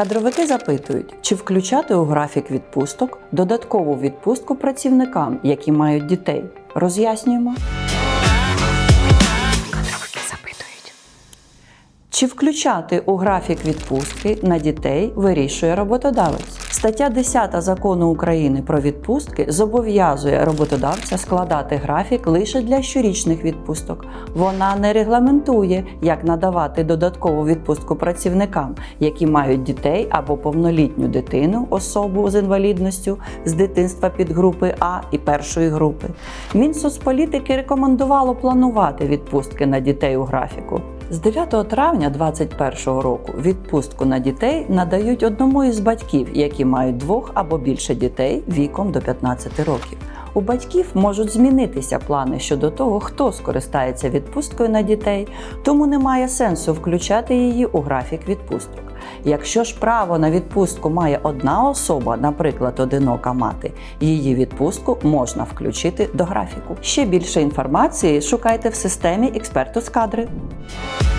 Кадровики запитують, чи включати у графік відпусток додаткову відпустку працівникам, які мають дітей. Роз'яснюємо. Чи включати у графік відпустки на дітей вирішує роботодавець. Стаття 10 закону України про відпустки зобов'язує роботодавця складати графік лише для щорічних відпусток. Вона не регламентує, як надавати додаткову відпустку працівникам, які мають дітей або повнолітню дитину, особу з інвалідністю з дитинства підгрупи А і першої групи. Мінсоцполітики рекомендувало планувати відпустки на дітей у графіку. З 9 травня 2021 року відпустку на дітей надають одному із батьків, які мають двох або більше дітей віком до 15 років. У батьків можуть змінитися плани щодо того, хто скористається відпусткою на дітей, тому немає сенсу включати її у графік відпусток. Якщо ж право на відпустку має одна особа, наприклад, одинока мати, її відпустку можна включити до графіку. Ще більше інформації шукайте в системі «Експертус кадри». Bye.